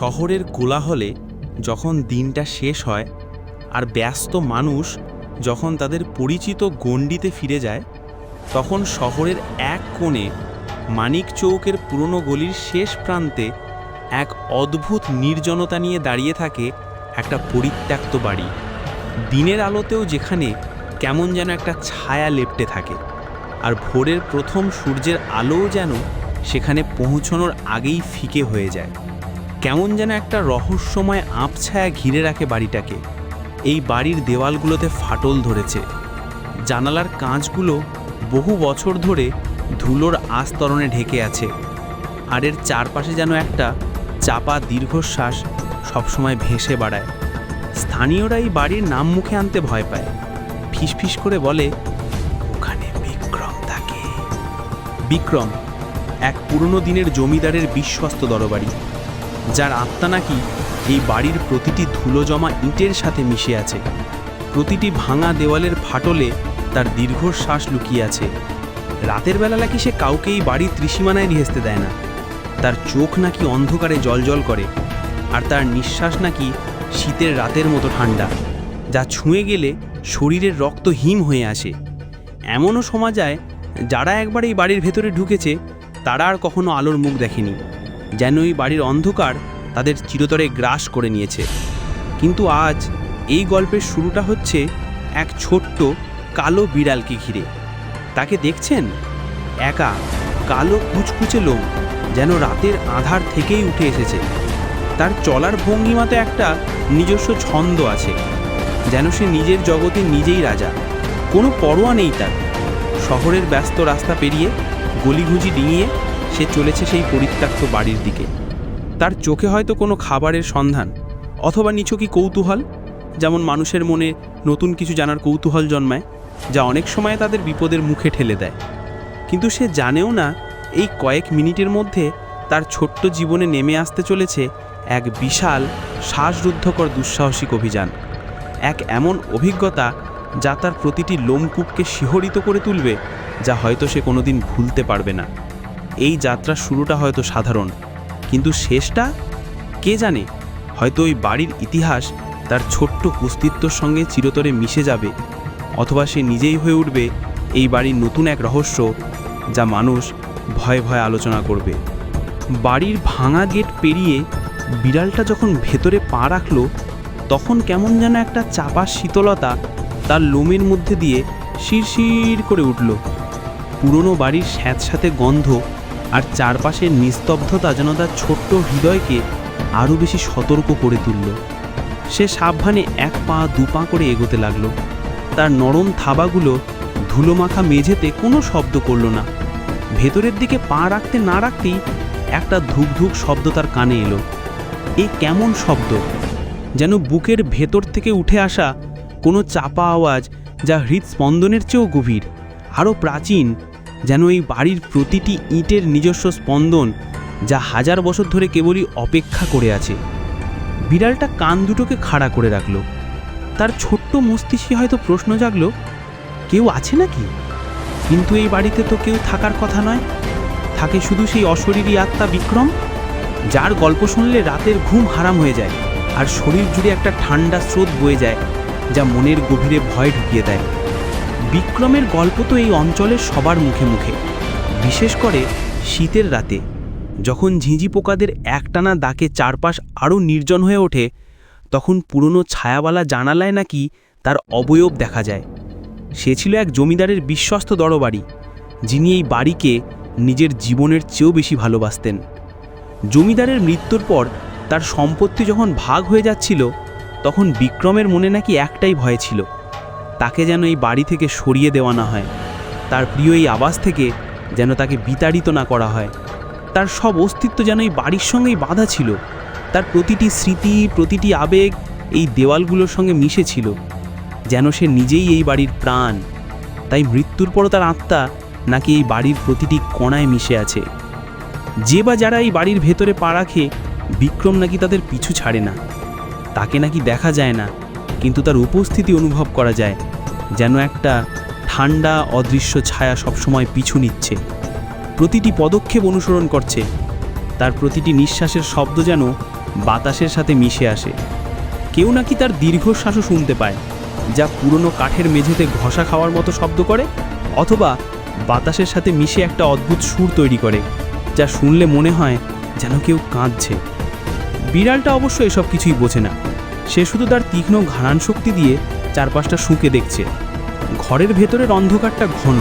শহরের কোলাহলে যখন দিনটা শেষ হয় আর ব্যস্ত মানুষ যখন তাদের পরিচিত গণ্ডিতে ফিরে যায়, তখন শহরের এক কোণে মানিক চৌকের পুরনো গলির শেষ প্রান্তে এক অদ্ভুত নির্জনতা নিয়ে দাঁড়িয়ে থাকে একটা পরিত্যক্ত বাড়ি। দিনের আলোতেও যেখানে কেমন যেন একটা ছায়া লেপটে থাকে আর ভোরের প্রথম সূর্যের আলোও যেন সেখানে পৌঁছনোর আগেই ফিকে হয়ে যায়। কেমন যেন একটা রহস্যময় আবছায়া ঘিরে রাখে বাড়িটাকে। এই বাড়ির দেওয়ালগুলোতে ফাটল ধরেছে। জানালার কাঁচগুলো বহু বছর ধরে ধুলোর আস্তরণে ঢেকে আছে। আর এর চারপাশে যেন একটা চাপা দীর্ঘশ্বাস সবসময় ভেসে বাড়ায়। স্থানীয়রা এই বাড়ির নাম মুখে আনতে ভয় পায়। ফিসফিস করে বলে, ওখানে বিক্রম থাকে। বিক্রম, এক পুরনো দিনের জমিদারের বিশ্বস্ত দরবারি। যার আত্মা নাকি এই বাড়ির প্রতিটি ধুলো জমা ইটের সাথে মিশে আছে। প্রতিটি ভাঙা দেওয়ালের ফাটলে তার দীর্ঘশ্বাস লুকিয়ে আছে। রাতের বেলা নাকি সে কাউকে এই বাড়ির ত্রিসীমানায় রিহেসতে দেয় না। তার চোখ নাকি অন্ধকারে জলজল করে আর তার নিঃশ্বাস নাকি শীতের রাতের মতো ঠান্ডা, যা ছুঁয়ে গেলে শরীরের রক্ত হিম হয়ে আসে। এমনও শোনা যায় যারা একবার এই বাড়ির ভেতরে ঢুকেছে, তারা আর কখনো আলোর মুখ দেখেনি। যেন এই বাড়ির অন্ধকার তাদের চিরতরে গ্রাস করে নিয়েছে। কিন্তু আজ এই গল্পের শুরুটা হচ্ছে এক ছোট্ট কালো বিড়ালকে ঘিরে। তাকে দেখছেন? একা কালো কুচকুচে লোম যেন রাতের আধার থেকেই উঠে এসেছে। তার চলার ভঙ্গিমাতে একটা নিজস্ব ছন্দ আছে, যেন সে নিজের জগতে নিজেই রাজা। কোনো পরোয়া নেই তার। শহরের ব্যস্ত রাস্তা পেরিয়ে গলিঘুজি ডিঙিয়ে সে চলেছে সেই পরিত্যক্ত বাড়ির দিকে। তার চোখে হয়তো কোনো খাবারের সন্ধান, অথবা নিছকই কৌতূহল? যেমন মানুষের মনে নতুন কিছু জানার কৌতূহল জন্মায়, যা অনেক সময় তাদের বিপদের মুখে ঠেলে দেয়। কিন্তু সে জানেও না, এই কয়েক মিনিটের মধ্যে তার ছোট্ট জীবনে নেমে আসতে চলেছে এক বিশাল, শ্বাসরুদ্ধকর, দুঃসাহসিক অভিযান। এক এমন অভিজ্ঞতা যা তার প্রতিটি লোমকূপকে শিহরিত করে তুলবে, যা হয়তো সে কোনোদিন ভুলতে পারবে না। এই যাত্রার শুরুটা হয়তো সাধারণ, কিন্তু শেষটা কে জানে? হয়তো ওই বাড়ির ইতিহাস তার ছোট্ট অস্তিত্বর সঙ্গে চিরতরে মিশে যাবে, অথবা সে নিজেই হয়ে উঠবে এই বাড়ির নতুন এক রহস্য যা মানুষ ভয়ে ভয়ে আলোচনা করবে। বাড়ির ভাঙা গেট পেরিয়ে বিড়ালটা যখন ভেতরে পা রাখল, তখন কেমন যেন একটা চাপা শীতলতা তার লোমের মধ্যে দিয়ে শিরশির করে উঠল। পুরনো বাড়ির স্যাঁতস্যাঁতে গন্ধ আর চারপাশের নিস্তব্ধতা যেন তার ছোট্ট হৃদয়কে আরও বেশি সতর্ক করে তুলল। সে সাবধানে এক পা, দু পা করে এগোতে লাগল। তার নরম থাবাগুলো ধুলোমাখা মেঝেতে কোনো শব্দ করল না। ভেতরের দিকে পা রাখতে না রাখতেই একটা ধুক ধুক শব্দ তার কানে এলো। এ কেমন শব্দ? যেন বুকের ভেতর থেকে উঠে আসা কোনো চাপা আওয়াজ যা হৃদস্পন্দনের চেয়েও গভীর, আরও প্রাচীন যেন এই বাড়ির প্রতিটি ইটের নিজস্ব স্পন্দন যা হাজার বছর ধরে কেবলই অপেক্ষা করে আছে। বিড়ালটা কান দুটোকে খাড়া করে রাখল। তার ছোট্ট মস্তিষ্কে হয়তো প্রশ্ন জাগলো, কেউ আছে নাকি? কিন্তু এই বাড়িতে তো কেউ থাকার কথা নয়। থাকে শুধু সেই অশরীরী আত্মা বিক্রম, যার গল্প শুনলে রাতের ঘুম হারাম হয়ে যায় আর শরীর জুড়ে একটা ঠান্ডা স্রোত বয়ে যায়, যা মনের গভীরে ভয় ঢুকিয়ে দেয়। বিক্রমের গল্প তো এই অঞ্চলের সবার মুখে মুখে। বিশেষ করে শীতের রাতে, যখন ঝিঁঝি পোকাদের একটানা ডাকে চারপাশ আরও নির্জন হয়ে ওঠে, তখন পুরনো ছায়াওয়ালা জানালায় নাকি তার অবয়ব দেখা যায়। সে ছিল এক জমিদারের বিশ্বস্ত দরবারি, যিনি এই বাড়িকে নিজের জীবনের চেয়েও বেশি ভালোবাসতেন। জমিদারের মৃত্যুর পর তার সম্পত্তি যখন ভাগ হয়ে যাচ্ছিল, তখন বিক্রমের মনে নাকি একটাই ভয় ছিল। তাকে যেন এই বাড়ি থেকে সরিয়ে দেওয়া না হয়। তার প্রিয় এই আবাস থেকে যেন তাকে বিতাড়িত না করা হয়। তার সব অস্তিত্ব যেন এই বাড়ির সঙ্গেই বাধা ছিল। তার প্রতিটি স্মৃতি, প্রতিটি আবেগ এই দেওয়ালগুলোর সঙ্গে মিশে ছিল। যেন সে নিজেই এই বাড়ির প্রাণ। তাই মৃত্যুর পরও তার আত্মা নাকি এই বাড়ির প্রতিটি কণায় মিশে আছে। যে বা যারা এই বাড়ির ভেতরে পা রাখে, বিক্রম নাকি তাদের পিছু ছাড়ে না। তাকে নাকি দেখা যায় না। কিন্তু তার উপস্থিতি অনুভব করা যায়, যেন একটা ঠান্ডা, অদৃশ্য ছায়া সবসময় পিছু নিচ্ছে। প্রতিটি পদক্ষেপ অনুসরণ করছে, তার প্রতিটি নিঃশ্বাসের শব্দ যেন বাতাসের সাথে মিশে আসে। কেউ নাকি তার দীর্ঘশ্বাসও শুনতে পায়, যা পুরনো কাঠের মেঝেতে ঘষা খাওয়ার মতো শব্দ করে, অথবা বাতাসের সাথে মিশে একটা অদ্ভুত সুর তৈরি করে, যা শুনলে মনে হয় যেন কেউ কাঁদছে। বিড়ালটা অবশ্য এসব কিছুই বোঝে না। সে শুধু তার তীক্ষ্ণ ঘাড়ান শক্তি দিয়ে চারপাশটা শুঁকে দেখছে। ঘরের ভেতরের অন্ধকারটা ঘন।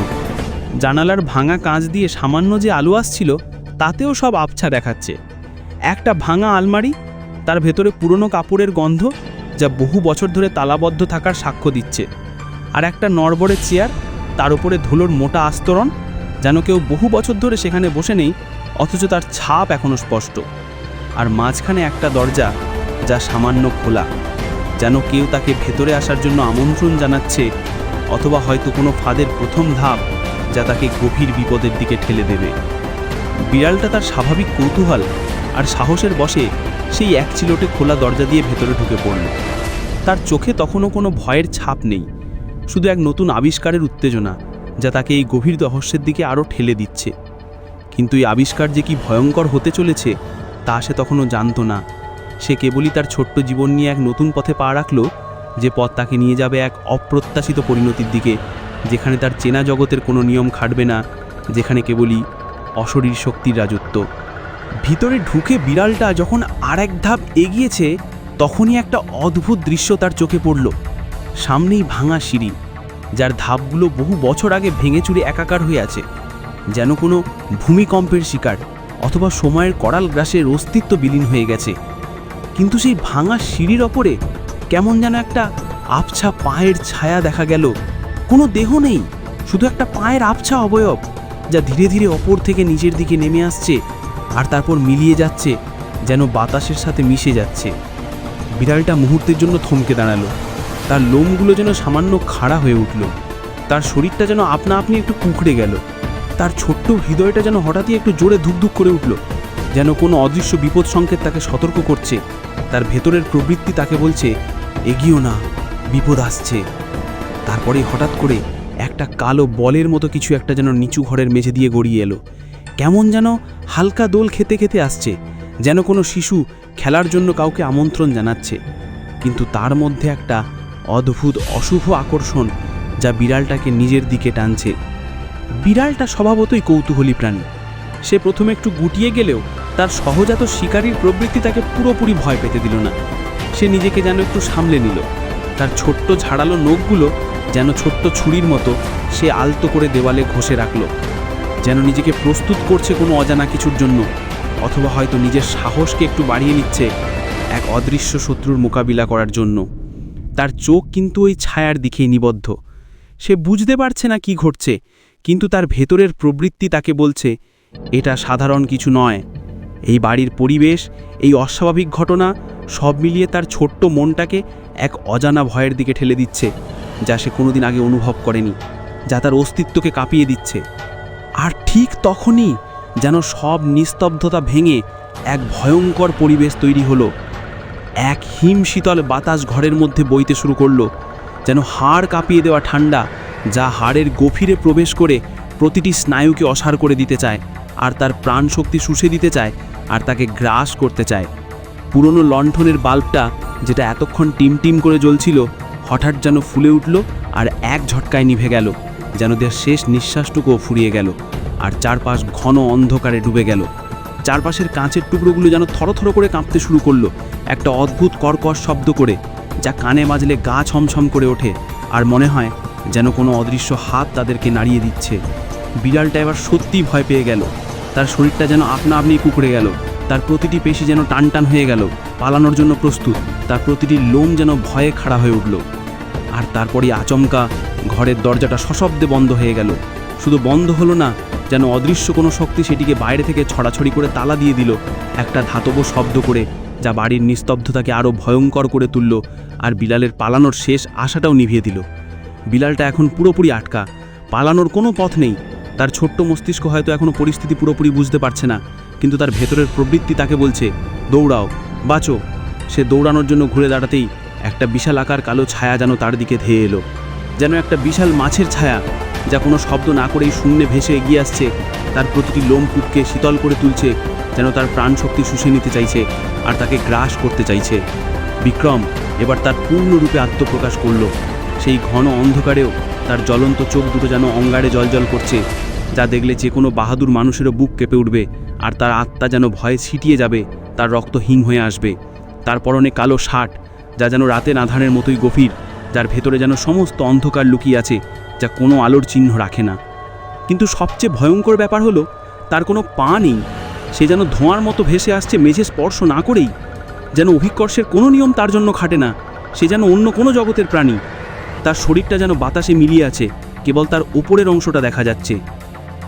জানালার ভাঙা কাঁচ দিয়ে সামান্য যে আলো আসছিল, তাতেও সব আবছা দেখাচ্ছে। একটা ভাঙা আলমারি, তার ভেতরে পুরনো কাপড়ের গন্ধ, যা বহু বছর ধরে তালাবদ্ধ থাকার সাক্ষ্য দিচ্ছে। আর একটা নড়বড়ে চেয়ার, তার উপরে ধুলোর মোটা আস্তরণ, যেন কেউ বহু বছর ধরে সেখানে বসে নেই, অথচ তার ছাপ এখনও স্পষ্ট। আর মাঝখানে একটা দরজা যা সামান্য খোলা, যেন কেউ তাকে ভেতরে আসার জন্য আমন্ত্রণ জানাচ্ছে অথবা হয়তো কোনো ফাঁদের প্রথম ধাপ যা তাকে গভীর বিপদের দিকে ঠেলে দেবে। বিড়ালটা তার স্বাভাবিক কৌতূহল আর সাহসের বসে সেই এক চিলোটে খোলা দরজা দিয়ে ভেতরে ঢুকে পড়ল। তার চোখে তখনও কোনো ভয়ের ছাপ নেই, শুধু এক নতুন আবিষ্কারের উত্তেজনা যা তাকে এই গভীর রহস্যের দিকে আরও ঠেলে দিচ্ছে। কিন্তু এই আবিষ্কার যে কি ভয়ঙ্কর হতে চলেছে, তা সে তখনও জানতো না। সে কেবলই তার ছোট্ট জীবন নিয়ে এক নতুন পথে পা রাখল, যে পথ তাকে নিয়ে যাবে এক অপ্রত্যাশিত পরিণতির দিকে, যেখানে তার চেনা জগতের কোনো নিয়ম খাটবে না, যেখানে কেবলই অশরীর শক্তির রাজত্ব। ভিতরে ঢুকে বিড়ালটা যখন আর এক ধাপ এগিয়েছে, তখনই একটা অদ্ভুত দৃশ্য তার চোখে পড়ল। সামনেই ভাঙা সিঁড়ি, যার ধাপগুলো বহু বছর আগে ভেঙে চুরে একাকার হয়ে আছে, যেন কোনো ভূমিকম্পের শিকার অথবা সময়ের করাল গ্রাসের অস্তিত্ব বিলীন হয়ে গেছে। কিন্তু সেই ভাঙা সিঁড়ির ওপরে কেমন যেন একটা আবছা পায়ের ছায়া দেখা গেল। কোনো দেহ নেই, শুধু একটা পায়ের আবছা অবয়ব যা ধীরে ধীরে ওপর থেকে নিচের দিকে নেমে আসছে আর তারপর মিলিয়ে যাচ্ছে, যেন বাতাসের সাথে মিশে যাচ্ছে। বিড়ালটা মুহূর্তের জন্য থমকে দাঁড়াল। তার লোমগুলো যেন সামান্য খাড়া হয়ে উঠল। তার শরীরটা যেন আপনা আপনি একটু কুঁকড়ে গেল। তার ছোট্ট হৃদয়টা যেন হঠাৎই একটু জোরে ধুকধুক করে উঠল। যেন কোনো অদৃশ্য বিপদ সংকেত তাকে সতর্ক করছে। তার ভেতরের প্রবৃত্তি তাকে বলছে এগিয়েও না, বিপদ আসছে। তারপরে হঠাৎ করে একটা কালো বলের মতো কিছু একটা যেন নিচু ঘরের মেঝে দিয়ে গড়িয়ে এলো। কেমন যেন হালকা দোল খেতে খেতে আসছে, যেন কোনো শিশু খেলার জন্য কাউকে আমন্ত্রণ জানাচ্ছে। কিন্তু তার মধ্যে একটা অদ্ভুত, অশুভ আকর্ষণ যা বিড়ালটাকে নিজের দিকে টানছে। বিড়ালটা স্বভাবতই কৌতূহলী প্রাণী। সে প্রথমে একটু গুটিয়ে গেলেও তার সহজাত শিকারীর প্রবৃত্তি তাকে পুরোপুরি ভয় পেতে দিল না। সে নিজেকে যেন একটু সামলে নিল। তার ছোট্ট ঝাড়ালো নখগুলো যেন ছোট্ট ছুরির মতো সে আলতো করে দেওয়ালে ঘষে রাখল। যেন নিজেকে প্রস্তুত করছে কোনো অজানা কিছুর জন্য, অথবা হয়তো নিজের সাহসকে একটু বাড়িয়ে নিচ্ছে এক অদৃশ্য শত্রুর মোকাবিলা করার জন্য। তার চোখ কিন্তু ওই ছায়ার দিকেই নিবদ্ধ। সে বুঝতে পারছে না কি ঘটছে, কিন্তু তার ভেতরের প্রবৃত্তি তাকে বলছে এটা সাধারণ কিছু নয়। এই বাড়ির পরিবেশ, এই অস্বাভাবিক ঘটনা সব মিলিয়ে তার ছোট্ট মনটাকে এক অজানা ভয়ের দিকে ঠেলে দিচ্ছে, যা সে কোনোদিন আগে অনুভব করেনি, যা তার অস্তিত্বকে কাঁপিয়ে দিচ্ছে। আর ঠিক তখনই যেন সব নিস্তব্ধতা ভেঙে এক ভয়ঙ্কর পরিবেশ তৈরি হলো। এক হিম শীতল বাতাস ঘরের মধ্যে বইতে শুরু করল, যেন হাড় কাঁপিয়ে দেওয়া ঠান্ডা, যা হাড়ের গভীরে প্রবেশ করে প্রতিটি স্নায়ুকে অসার করে দিতে চায়। আর তার প্রাণ শক্তি শুষে দিতে চায় আর তাকে গ্রাস করতে চায়। পুরনো লণ্ঠনের বাল্বটা যেটা এতক্ষণ টিম টিম করে জ্বলছিল, হঠাৎ যেন ফুলে উঠল আর এক ঝটকায় নিভে গেল, যেন দেশ শেষ নিঃশ্বাসটুকুও ফুরিয়ে গেল আর চারপাশ ঘন অন্ধকারে ডুবে গেল। চারপাশের কাঁচের টুকরোগুলো যেন থরথর করে কাঁপতে শুরু করল, একটা অদ্ভুত কর্কশ শব্দ করে, যা কানে বাজলে গা ছমছম করে ওঠে আর মনে হয় যেন কোনো অদৃশ্য হাত তাদেরকে নাড়িয়ে দিচ্ছে। বিড়ালটা এবার সত্যিই ভয় পেয়ে গেল। তার শরীরটা যেন আপনা আপনি কুকড়ে গেল। তার প্রতিটি পেশি যেন টান টান হয়ে গেল, পালানোর জন্য প্রস্তুত। তার প্রতিটি লোম যেন ভয়ে খাড়া হয়ে উঠল। আর তারপরই আচমকা ঘরের দরজাটা সশব্দে বন্ধ হয়ে গেল। শুধু বন্ধ হলো না, যেন অদৃশ্য কোনো শক্তি সেটিকে বাইরে থেকে ছড়াছড়ি করে তালা দিয়ে দিল, একটা ধাতব শব্দ করে, যা বাড়ির নিস্তব্ধতাকে আরও ভয়ঙ্কর করে তুলল আর বিলালের পালানোর শেষ আশাটাও নিভিয়ে দিল। বিলালটা এখন পুরোপুরি আটকা, পালানোর কোনো পথ নেই তার ছোট্ট মস্তিষ্ক হয়তো এখনও পরিস্থিতি পুরোপুরি বুঝতে পারছে না, কিন্তু তার ভেতরের প্রবৃত্তি তাকে বলছে, দৌড়াও, বাঁচো। সে দৌড়ানোর জন্য ঘুরে দাঁড়াতেই একটা বিশাল আকার কালো ছায়া যেন তার দিকে ধেয়ে এলো, যেন একটা বিশাল মাছের ছায়া, যা কোনো শব্দ না করেই শূন্যে ভেসে এগিয়ে আসছে, তার প্রতিটি লোম কূপকে শীতল করে তুলছে, যেন তার প্রাণ শক্তি শুষে নিতে চাইছে আর তাকে গ্রাস করতে চাইছে। বিক্রম এবার তার পূর্ণরূপে আত্মপ্রকাশ করল, সেই ঘন অন্ধকারেও তার জ্বলন্ত চোখ দুটো যেন অঙ্গারে জলজল করছে যা দেখলে যে কোনো বাহাদুর মানুষেরও বুক কেঁপে উঠবে, আর তার আত্মা যেন ভয়ে ছিটিয়ে যাবে, তার রক্ত হিং হয়ে আসবে। তার পরনে কালো শার্ট, যা যেন রাতের আধারের মতোই গভীর, যার ভেতরে যেন সমস্ত অন্ধকার লুকিয়ে আছে, যা কোনো আলোর চিহ্ন রাখে না। কিন্তু সবচেয়ে ভয়ঙ্কর ব্যাপার হলো, তার কোনো পা নেই। সে যেন ধোঁয়ার মতো ভেসে আসছে, মেঝে স্পর্শ না করেই। যেন অভিকর্ষের কোনো নিয়ম তার জন্য খাটে না, সে যেন অন্য কোনো জগতের প্রাণী। তার শরীরটা যেন বাতাসে মিলিয়ে আছে, কেবল তার ওপরের অংশটা দেখা যাচ্ছে।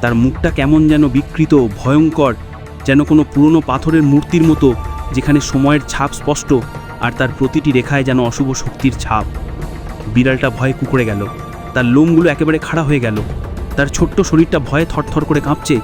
তার মুখটা কেমন যেন বিকৃত ভয়ঙ্কর, যেন কোনো পুরনো পাথরের মূর্তির মতো, যেখানে সময়ের ছাপ স্পষ্ট আর তার প্রতিটি রেখায় যেন অশুভ শক্তির ছাপ। বিড়ালটা ভয়ে কুকুরে গেল। তার লোমগুলো একেবারে খাড়া হয়ে গেল। তার ছোট্ট শরীরটা ভয়ে থরথর করে কাঁপছে।